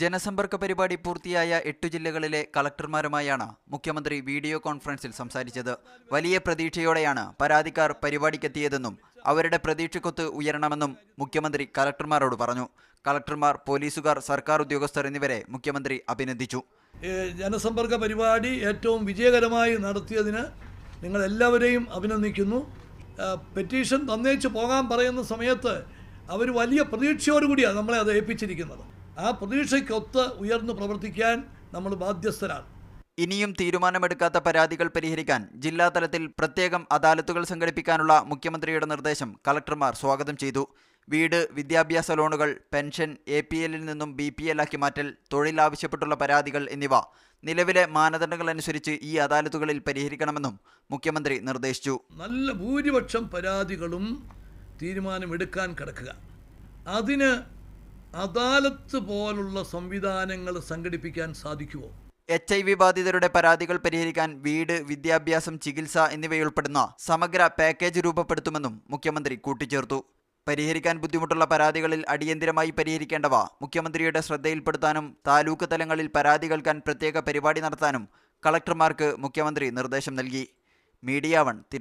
ജനസമ്പർക്ക പരിപാടി പൂർത്തിയായ എട്ടു ജില്ലകളിലെ കളക്ടർമാരുമായാണ് മുഖ്യമന്ത്രി വീഡിയോ കോൺഫറൻസിൽ സംസാരിച്ചത്. വലിയ പ്രതീക്ഷയോടെയാണ് പരാതിക്കാർ പരിപാടിക്കെത്തിയതെന്നും അവരുടെ പ്രതീക്ഷക്കൊത്ത് ഉയരണമെന്നും മുഖ്യമന്ത്രി കളക്ടർമാരോട് പറഞ്ഞു. കളക്ടർമാർ പോലീസുകാർ സർക്കാർ ഉദ്യോഗസ്ഥർ എന്നിവരെ മുഖ്യമന്ത്രി അഭിനന്ദിച്ചു. ജനസമ്പർക്ക പരിപാടി ഏറ്റവും വിജയകരമായി നടത്തിയതിന് നിങ്ങൾ എല്ലാവരെയും അഭിനന്ദിക്കുന്നു പെറ്റീഷൻ തന്നേച്ച് പോകാൻ പറയുന്ന സമയത്ത് അവർ വലിയ പ്രതീക്ഷയോടുകൂടിയാണ് നമ്മളെ അത് ഏൽപ്പിച്ചിരിക്കുന്നത്. ആ പ്രതീക്ഷയ്ക്കൊത്ത് ഉയർന്നു പ്രവർത്തിക്കാൻ നമ്മൾ ബാധ്യസ്ഥരാണ്. ഇനിയും തീരുമാനമെടുക്കാത്ത പരാതികൾ പരിഹരിക്കാൻ ജില്ലാതലത്തിൽ പ്രത്യേകം അദാലത്തുകൾ സംഘടിപ്പിക്കാനുള്ള മുഖ്യമന്ത്രിയുടെ നിർദ്ദേശം കളക്ടർമാർ സ്വാഗതം ചെയ്തു. വീട് വിദ്യാഭ്യാസ ലോണുകൾ പെൻഷൻ എ പി എല്ലിൽ നിന്നും ബി പി എൽ ആക്കി മാറ്റൽ തൊഴിൽ ആവശ്യപ്പെട്ടുള്ള പരാതികൾ എന്നിവ നിലവിലെ മാനദണ്ഡങ്ങൾ അനുസരിച്ച് ഈ അദാലത്തുകളിൽ പരിഹരിക്കണമെന്നും മുഖ്യമന്ത്രി നിർദ്ദേശിച്ചു. നല്ല ഭൂരിപക്ഷം പരാതികളും തീരുമാനമെടുക്കാൻ കിടക്കുക. അതിന് അദാലത്ത് പോലുള്ള സംവിധാനങ്ങൾ സംഘടിപ്പിക്കാൻ സാധിക്കുമോ എച്ച് ഐ വി ബാധിതരുടെ പരാതികൾ പരിഹരിക്കാൻ വീട് വിദ്യാഭ്യാസം ചികിത്സ എന്നിവയുൾപ്പെടുന്ന സമഗ്ര പാക്കേജ് രൂപപ്പെടുത്തുമെന്നും മുഖ്യമന്ത്രി കൂട്ടിച്ചേർത്തു. പരിഹരിക്കാൻ ബുദ്ധിമുട്ടുള്ള പരാതികളിൽ അടിയന്തിരമായി പരിഹരിക്കേണ്ടവ മുഖ്യമന്ത്രിയുടെ ശ്രദ്ധയിൽപ്പെടുത്താനും താലൂക്ക് തലങ്ങളിൽ പരാതി കേൾക്കാൻ പ്രത്യേക പരിപാടി നടത്താനും കളക്ടർമാർക്ക് മുഖ്യമന്ത്രി നിർദ്ദേശം നൽകി. Media one